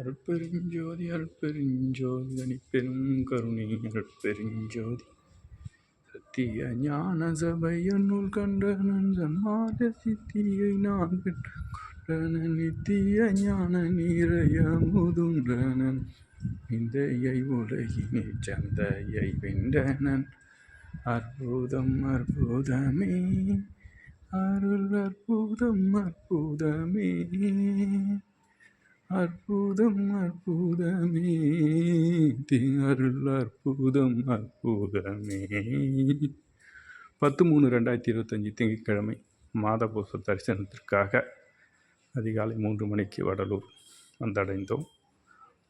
அருட்பெருஞ்சோதி அருட்பெருஞ்சோதி தனிப்பெரும் கருணை அருட்பெருஞ்சோதி. சத்திய ஞான சபையனுள் கண்டனன் சன்மாத சித்தியை நான் பெற்றுக்கொண்டனன் நித்திய ஞான நீரைய முதுன்றனன் விந்தையை உலகினை சந்தையை வென்றனன். அற்புதம் அற்புதமே அருள் அற்புதம் அற்புதமே. அற்புதம் அற்புதமே. அருள் அற்புதம் அற்புதமே. பத்து மூணு ரெண்டாயிரத்தி இருபத்தஞ்சி திங்கட்கிழமை மாதபூச தரிசனத்திற்காக அதிகாலை மூன்று மணிக்கு வடலூர் வந்தடைந்தோம்.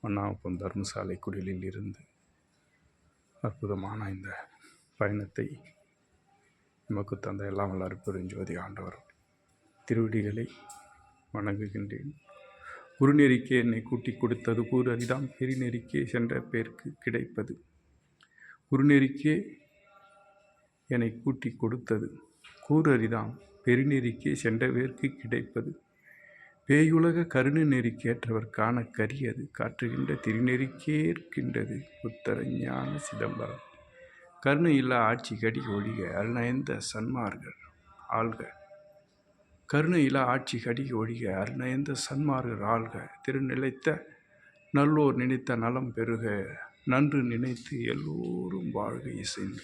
மன்னாப்பம் தர்மசாலை குடிலில் இருந்து அற்புதமான இந்த பயணத்தை நமக்கு தந்த எல்லாம் வல்ல அற்புதஞ்சோதி ஆண்டவர். திருவடிகளை வணங்குகின்றேன். குருநெறிக்கே என்னை கூட்டி கொடுத்தது கூறு அரிதாம். பெருநெறிக்கே சென்ற பேருக்கு கிடைப்பது. குருநெறிக்கே என்னை கூட்டி கொடுத்தது கூறு அரிதாம். பெருநெறிக்கே சென்ற பேருக்கு கிடைப்பது. பேயுலக கருணு நெறிக்கேற்றவர் காண கரியது. காற்றுகின்ற திருநெறிக்கேற்கின்றது உத்தரஞான சிதம்பரம். கருணையில்லா ஆட்சி கடி ஒழிக அருணயந்த சன்மார்கள் ஆள்கள் கருணையில ஆட்சி கடிக ஒழிக அருணயந்த சன்மார்கள் ஆள்க திருநிலைத்த நல்லோர் நினைத்த நலம் பெருக நன்று நினைத்து எல்லோரும் வாழ்க இசைந்து.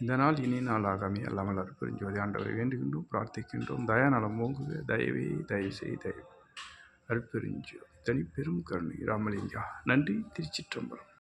இந்த நாள் இனி நாளாக அமைய அல்லாமல் அற்புரிஞ்சோதி ஆண்டவரை வேண்டுகின்றோம் பிரார்த்திக்கின்றோம். தயாநலம் ஓங்குக. தயவே தயவு செய் தயவு. அற்பெருஞ்சோ தனி பெரும் கருணை. ராமலிங்கா. நன்றி. திருச்சிற்றம்பலம்.